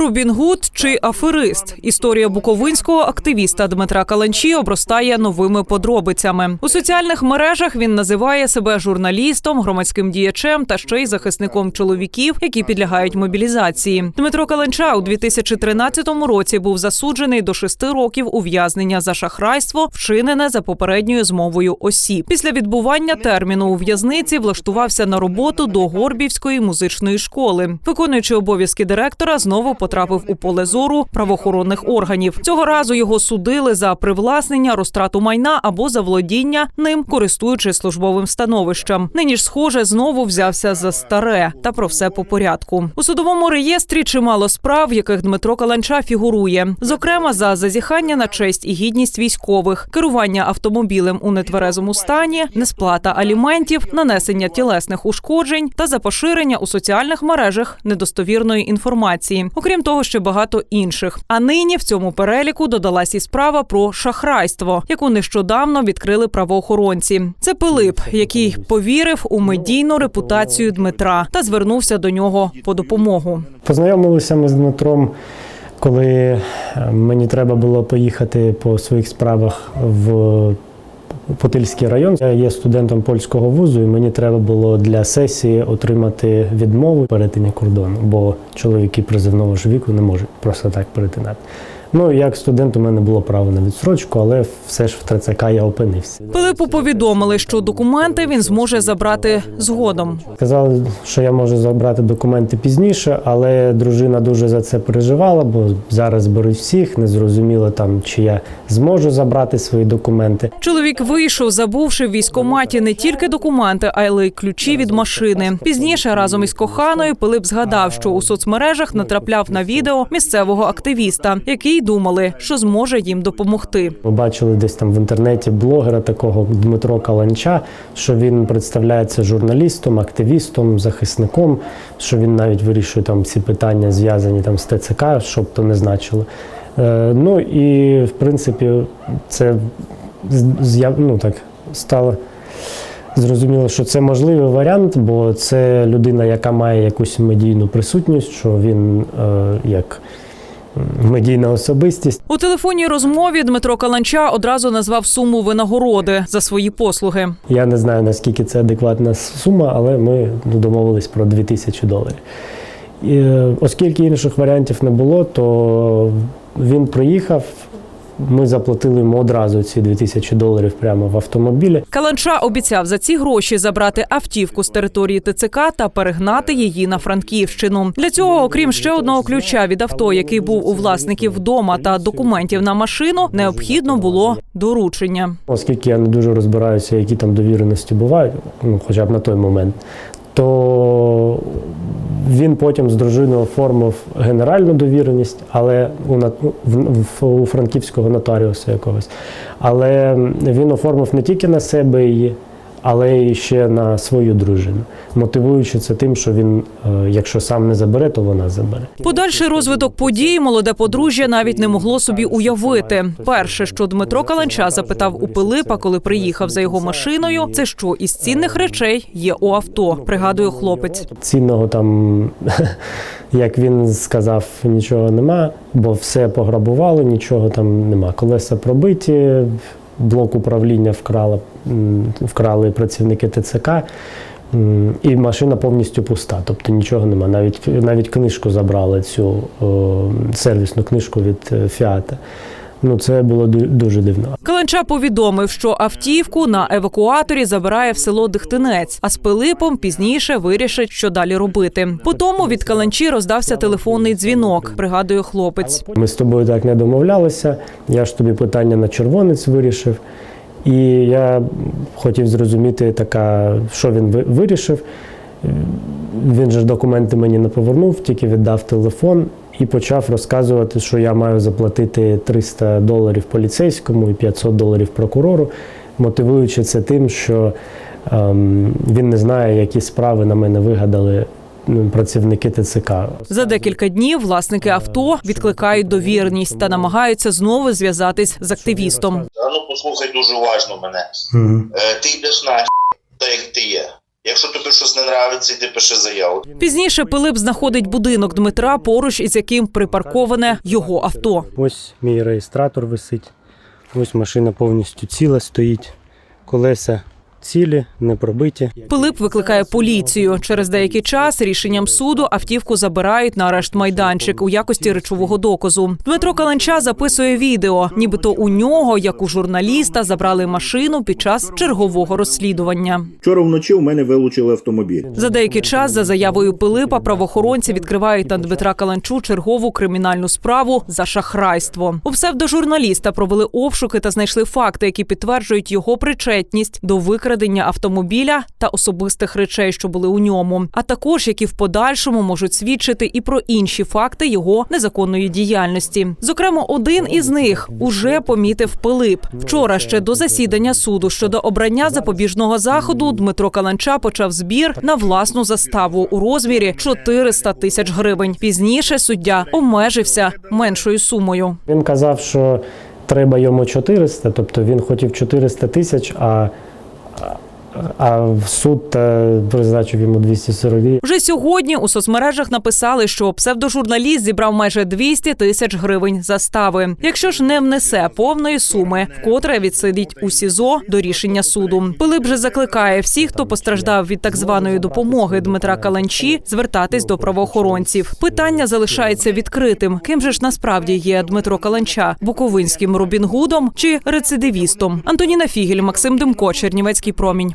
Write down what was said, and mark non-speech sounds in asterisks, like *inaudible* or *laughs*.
Рубін Гуд чи аферист. Історія буковинського активіста Дмитра Каланчі обростає новими подробицями. У соціальних мережах він називає себе журналістом, громадським діячем та ще й захисником чоловіків, які підлягають мобілізації. Дмитро Каланча у 2013 році був засуджений до шести років ув'язнення за шахрайство, вчинене за попередньою змовою осіб. Після відбування терміну у в'язниці влаштувався на роботу до Горбівської музичної школи. Виконуючи обов'язки директора, знову потрапив у поле зору правоохоронних органів. Цього разу його судили за привласнення, розтрату майна або за володіння ним, користуючись службовим становищем. Нині ж, схоже, знову взявся за старе та про все по порядку. У судовому реєстрі чимало справ, в яких Дмитро Каланча фігурує, зокрема за зазіхання на честь і гідність військових, керування автомобілем у нетверезому стані, несплата аліментів, нанесення тілесних ушкоджень та за поширення у соціальних мережах недостовірної інформації, окрім того, ще багато інших. А нині в цьому переліку додалась і справа про шахрайство, яку нещодавно відкрили правоохоронці. Це Пилип, який повірив у медійну репутацію Дмитра та звернувся до нього по допомогу. Познайомилися ми з Дмитром, коли е, мені треба було поїхати по своїх справах в Потильський район. Я є студентом польського вузу, і мені треба було для сесії отримати відмову перетині кордону, бо чоловіки призивного ж віку не можуть просто так перетинати. Ну, як студент, у мене було право на відсрочку, але все ж в ТЦК я опинився. Пилипу повідомили, що документи він зможе забрати згодом. Казали, що я можу забрати документи пізніше, але дружина дуже за це переживала, бо зараз беруть всіх, не зрозуміло там, чи я зможу забрати свої документи. Чоловік вийшов, забувши в військкоматі не тільки документи, а й ключі від машини. Пізніше разом із коханою Пилип згадав, що у соцмережах натрапляв на відео місцевого активіста, який думали, що зможе їм допомогти. Ми бачили десь там в інтернеті блогера такого Дмитро Каланча, що він представляється журналістом, активістом, захисником, що він навіть вирішує там всі питання, зв'язані там з ТЦК, що б то не значило. Е, ну і в принципі, це ну, так, стало. Зрозуміло, що це можливий варіант, бо це людина, яка має якусь медійну присутність, що він е, як медійна особистість. У телефонній розмові Дмитро Каланча одразу назвав суму винагороди за свої послуги. Я не знаю, наскільки це адекватна сума, але ми домовились про 2000 доларів. І, е, оскільки інших варіантів не було, то він приїхав. Ми заплатили йому одразу ці 2000 доларів прямо в автомобілі. Каланча обіцяв за ці гроші забрати автівку з території ТЦК та перегнати її на Франківщину. Для цього, окрім ще одного ключа від авто, який був у власників вдома, та документів на машину, необхідно було доручення. Оскільки я не дуже розбираюся, які там довіреності бувають, ну хоча б на той момент, то він потім з дружиною оформив генеральну довіреність, але у, в- у франківського нотаріуса якогось. Але він оформив не тільки на себе її, але й ще на свою дружину, мотивуючи це тим, що він, е, якщо сам не забере, то вона забере. Подальший розвиток подій молоде подружжя навіть не могло собі уявити. Перше, що Дмитро Каланча запитав у Пилипа, коли приїхав за його машиною, це що із цінних речей є у авто. Пригадує хлопець. Цінного там, *laughs* як він сказав, нічого нема, бо все пограбували, нічого там нема. Колеса пробиті, блок управління вкрали, м, вкрали працівники ТЦК. І машина повністю пуста, тобто нічого нема. Навіть навіть книжку забрали цю о, сервісну книжку від е, Фіата. Ну це було дуже дивно. Каланча повідомив, що автівку на евакуаторі забирає в село Дихтинець, а з Пилипом пізніше вирішить, що далі робити. Потому від Каланчі роздався телефонний дзвінок. Пригадує хлопець. Ми з тобою так не домовлялися. Я ж тобі питання на червонець вирішив. І я хотів зрозуміти, така, що він вирішив. Він же документи мені не повернув, тільки віддав телефон і почав розказувати, що я маю заплатити 300 доларів поліцейському і 500 доларів прокурору, мотивуючи це тим, що ем, він не знає, які справи на мене вигадали працівники ТЦК. За декілька днів власники авто відкликають довірність та намагаються знову зв'язатись з активістом. А ну послухай дуже уважно мене. Е, ти йдеш на так як ти є. Якщо тобі щось не нравиться, йди пиши заяву. Пізніше Пилип знаходить будинок Дмитра, поруч із яким припарковане його авто. Ось мій реєстратор висить. Ось машина повністю ціла стоїть. Колеса цілі, не пробиті. Пилип викликає поліцію. Через деякий час рішенням суду автівку забирають на арешт майданчик у якості речового доказу. Дмитро Каланча записує відео, нібито у нього, як у журналіста, забрали машину під час чергового розслідування. Вчора вночі у мене вилучили автомобіль. За деякий час, за заявою Пилипа, правоохоронці відкривають на Дмитра Каланчу чергову кримінальну справу за шахрайство. У псевдожурналіста провели обшуки та знайшли факти, які підтверджують його причетність до викрадення автомобіля та особистих речей, що були у ньому, а також які в подальшому можуть свідчити і про інші факти його незаконної діяльності. Зокрема, один із них уже помітив Пилип. Вчора ще до засідання суду щодо обрання запобіжного заходу Дмитро Каланча почав збір на власну заставу у розмірі 400 тисяч гривень. Пізніше суддя обмежився меншою сумою. Він казав, що треба йому 400, тобто він хотів 400 тисяч, а, Uh, а в суд е, призначив йому 242. Вже сьогодні у соцмережах написали, що псевдожурналіст зібрав майже 200 тисяч гривень застави. Якщо ж не внесе повної суми, вкотре відсидить у СІЗО до рішення суду. Пилип же закликає всіх, хто постраждав від так званої допомоги Дмитра Каланчі, звертатись до правоохоронців. Питання залишається відкритим. Ким же ж насправді є Дмитро Каланча буковинським Робін Гудом чи рецидивістом? Антоніна Фігель, Максим Демко, Чернівецький промінь.